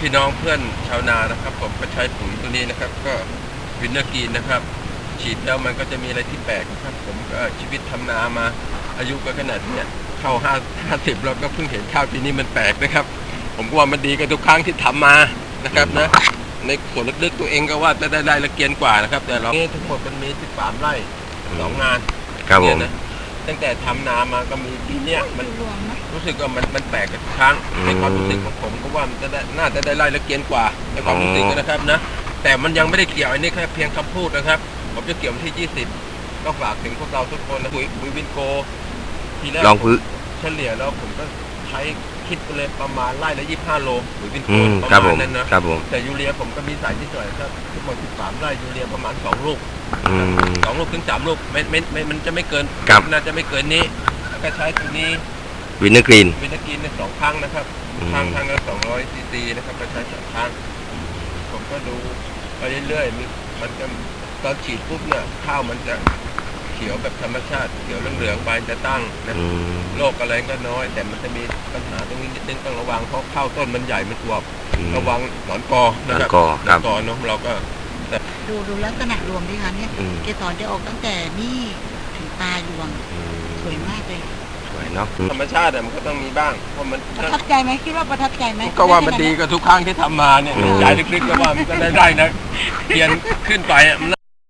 พี่น้องเพื่อนชาวนานะครับ ผมก็ใช้ปุ๋ยตัวนี้นะครับ ก็วินเนอร์กีนนะครับ ฉีดแล้วมันก็จะมีอะไรที่แปลกนะครับ ผมก็ชีวิตทำนามา อายุก็ขนาดเนี้ยเข้าห้าห้าสิบแล้วก็เพิ่งเห็นข้าวปีนี้มันแปลกนะครับ ผมก็ว่ามันดีกันทุกครั้งที่ทำมานะครับนะในส่วนลึกๆตัวเองก็ว่าจะได้ได้ละเกียนกว่านะครับ แต่เรานี่ทั้งหมดมันมีที่สามไร่สองงานครับผมเนี่ยนะ ตั้งแต่ทำนามาก็มีปีเนี้ยมันรวมไหมรู้สึกว่ามันมันแปลกกับทุกครั้งอืมในความรู้สึกของผมก็ว่ามันจะได้น่าจะได้ไล่ละเกียนกว่าในความรู้สึกนะครับนะแต่มันยังไม่ได้เกี่ยวอันนี้แค่เพียงคำพูดนะครับ ผมจะเกี่ยววันที่ 20 ก็ฝากถึงพวกเราทุกคนนะปุ๋ยปุ๋ยวินโกทีแรกลองพื้นเฉลี่ยแล้วผมก็ใช้ คิดไปเลยประมาณไล่ละ25โลปุ๋ยวินโกอืมประครับผมาณมนั้นนะครับผม แต่ยูเรียผมก็มีใส่นิดหน่อยครับทุกคน13ไร่ยูเรียประมาณ2ลูกอืม สองลูกถึงสามลูกไม่ไม่ไม่มันจะไม่เกินครับ น่าจะไม่เกินนี้แล้วก็ใช้ตัวนี้ วินเนอร์กรีน วินาทีในสองครั้งนะครับอืม ครั้งครั้งละสองร้อยซีซีนะครับก็ใช้สองครั้ง ผมก็ดูไปเรื่อยๆมีมันจะตอนฉีดปุ๊บเนี่ยข้าวมันจะ เขียวแบบธรรมชาติเขียวเหลืองๆใบจะตั้งนะอืมโรคอะไรก็น้อย แต่มันจะมีปัญหาตรงนี้นิดนึงต้องระวังเพราะข้าวต้นมันใหญ่มันอวบอืมระวังหนอนกอนะครับหนอนกอครับหนอนกอเนาะเราก็ดูดูลักษณะรวมดิคะเนี่ยอืมเกสรจะออกตั้งแต่นี่ถึงปลายรวงอืมสวยมากเลยสวยเนาะธรรมชาติอะมันก็ต้องมีบ้างเพราะมันประทับใจไหมคิดว่าประทับใจไหมก็ว่ามันดีกับทุกครั้งที่ทำมาเนี่ยอืมใจลึกๆก็ว่ามันก็ได้ได้นะเพียนขึ้นไปอะมัน